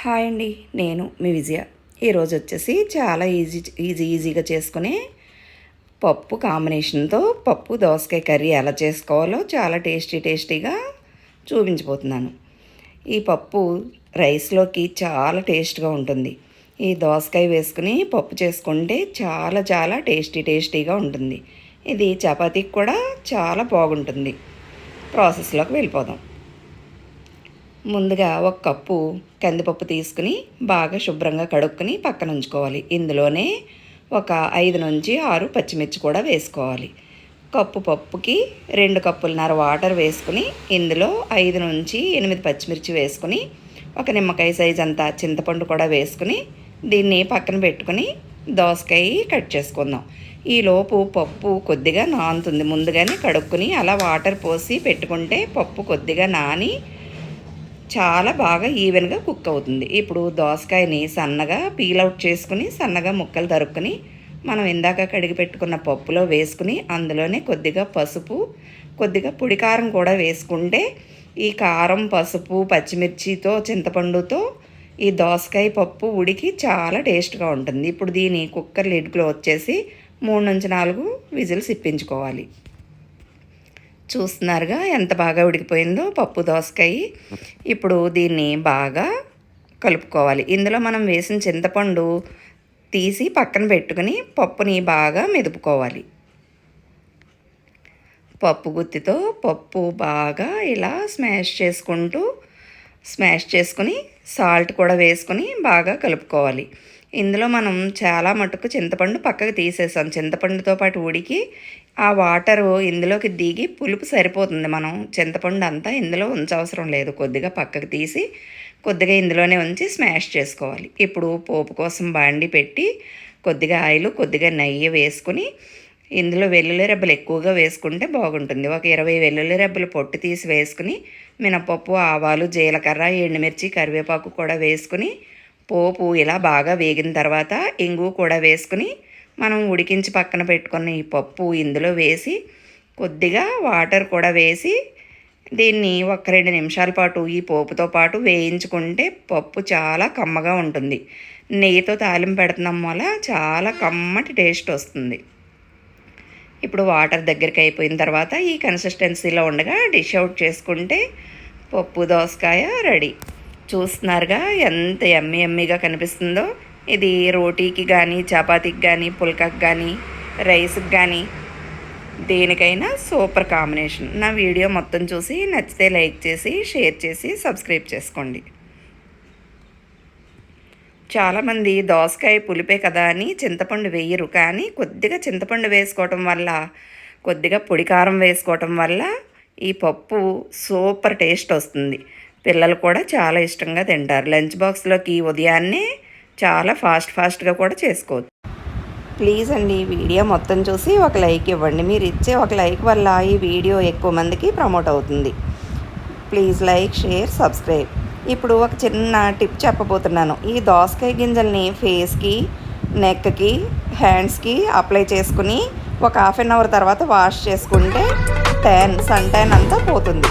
Hi అండి నేను మీ విజయ. ఈరోజు వచ్చేసి చాలా ఈజీ ఈజీ ఈజీగా చేసుకునే పప్పు కాంబినేషన్తో పప్పు దోసకాయ కర్రీ ఎలా చేసుకోవాలో చాలా టేస్టీ టేస్టీగా చూపించబోతున్నాను. ఈ పప్పు రైస్లోకి చాలా టేస్ట్గా ఉంటుంది. ఈ దోసకాయ వేసుకుని పప్పు చేసుకుంటే చాలా చాలా టేస్టీ టేస్టీగా ఉంటుంది. ఇది చపాతీకి కూడా చాలా బాగుంటుంది. ప్రాసెస్లోకి వెళ్ళిపోదాం. ముందుగా ఒక కప్పు కందిపప్పు తీసుకుని బాగా శుభ్రంగా కడుక్కుని పక్కన ఉంచుకోవాలి. ఇందులోనే ఒక ఐదు నుంచి ఆరు పచ్చిమిర్చి కూడా వేసుకోవాలి. కప్పు పప్పుకి రెండు కప్పులన్నర వాటర్ వేసుకుని ఇందులో ఐదు నుంచి ఎనిమిది పచ్చిమిర్చి వేసుకుని ఒక నిమ్మకాయ సైజ్ అంతా చింతపండు కూడా వేసుకుని దీన్ని పక్కన పెట్టుకుని దోసకాయ కట్ చేసుకుందాం. ఈలోపు పప్పు కొద్దిగా నానుతుంది. ముందుగానే కడుక్కుని అలా వాటర్ పోసి పెట్టుకుంటే పప్పు కొద్దిగా నాని చాలా బాగా ఈవెన్గా కుక్ అవుతుంది. ఇప్పుడు దోసకాయని సన్నగా పీల్ అవుట్ చేసుకుని సన్నగా ముక్కలు తరుక్కుని మనం ఇందాక కడిగి పెట్టుకున్న పప్పులో వేసుకుని అందులోనే కొద్దిగా పసుపు కొద్దిగా పొడి కారం కూడా వేసుకుంటే ఈ కారం పసుపు పచ్చిమిర్చితో చింతపండుతో ఈ దోసకాయ పప్పు ఉడికి చాలా టేస్ట్గా ఉంటుంది. ఇప్పుడు దీని కుక్కర్ లిడ్లో వచ్చేసి మూడు నుంచి నాలుగు విజిల్స్ ఇప్పించుకోవాలి. చూస్తున్నారుగా ఎంత బాగా ఉడికిపోయిందో పప్పు దోసకాయ. ఇప్పుడు దీన్ని బాగా కలుపుకోవాలి. ఇందులో మనం వేసిన చింతపండు తీసి పక్కన పెట్టుకుని పప్పుని బాగా మెదుపుకోవాలి. పప్పు గుత్తితో పప్పు బాగా ఇలా స్మాష్ చేసుకుంటూ స్మాష్ చేసుకుని సాల్ట్ కూడా వేసుకొని బాగా కలుపుకోవాలి. ఇందులో మనం చాలా మటుకు చింతపండు పక్కకు తీసేసాం. చింతపండుతో పాటు ఉడికి ఆ వాటరు ఇందులోకి దిగి పులుపు సరిపోతుంది. మనం చింతపండు అంతా ఇందులో ఉంచవసరం లేదు. కొద్దిగా పక్కకు తీసి కొద్దిగా ఇందులోనే ఉంచి స్మాష్ చేసుకోవాలి. ఇప్పుడు పోపు కోసం బాండి పెట్టి కొద్దిగా ఆయిల్ కొద్దిగా నెయ్యి వేసుకుని ఇందులో వెల్లుల్లి రెబ్బలు ఎక్కువగా వేసుకుంటే బాగుంటుంది. ఒక ఇరవై వెల్లుల్లి రెబ్బలు పొట్టు తీసి వేసుకుని మినపప్పు ఆవాలు జీలకర్ర ఎండుమిర్చి కరివేపాకు కూడా వేసుకుని పోపు ఇలా బాగా వేగిన తర్వాత ఇంగు కూడా వేసుకుని మనం ఉడికించి పక్కన పెట్టుకున్న ఈ పప్పు ఇందులో వేసి కొద్దిగా వాటర్ కూడా వేసి దీన్ని ఒక రెండు నిమిషాల పాటు ఈ పోపుతో పాటు వేయించుకుంటే పప్పు చాలా కమ్మగా ఉంటుంది. నెయ్యితో తాలింపు పెడుతున్నాం వల్ల చాలా కమ్మటి టేస్ట్ వస్తుంది. ఇప్పుడు వాటర్ దగ్గరికి అయిపోయిన తర్వాత ఈ కన్సిస్టెన్సీలో ఉండగా డిష్ అవుట్ చేసుకుంటే పప్పు దోసకాయ రెడీ. చూస్తున్నారుగా ఎంత ఎమ్మి ఎమ్మిగా కనిపిస్తుందో. ఇది రోటీకి కానీ చపాతీకి కానీ పుల్కకి కానీ రైస్కి కానీ దేనికైనా సూపర్ కాంబినేషన్. నా వీడియో మొత్తం చూసి నచ్చితే లైక్ చేసి షేర్ చేసి సబ్స్క్రైబ్ చేసుకోండి. చాలామంది దోసకాయ పులిపే కదా అని చింతపండు వేయరు. కానీ కొద్దిగా చింతపండు వేసుకోవటం వల్ల కొద్దిగా పొడి కారం వేసుకోవటం వల్ల ఈ పప్పు సూపర్ టేస్ట్ వస్తుంది. పిల్లలు కూడా చాలా ఇష్టంగా తింటారు. లంచ్ బాక్స్లోకి ఉదయాన్నే చాలా ఫాస్ట్ ఫాస్ట్గా కూడా చేసుకోవచ్చు. ప్లీజ్ అండి వీడియో మొత్తం చూసి ఒక లైక్ ఇవ్వండి. మీరు ఇచ్చే ఒక లైక్ వల్ల ఈ వీడియో ఎక్కువ మందికి ప్రమోట్ అవుతుంది. Please like share subscribe. ఇప్పుడు ఒక చిన్న టిప్ చెప్పబోతున్నాను. ఈ దోసకాయ గింజల్ని ఫేస్కి నెక్కి హ్యాండ్స్కి అప్లై చేసుకుని ఒక హాఫ్ అన్ అవర్ తర్వాత వాష్ చేసుకుంటే ట్యాన్ సన్ ట్యాన్ అంతా పోతుంది.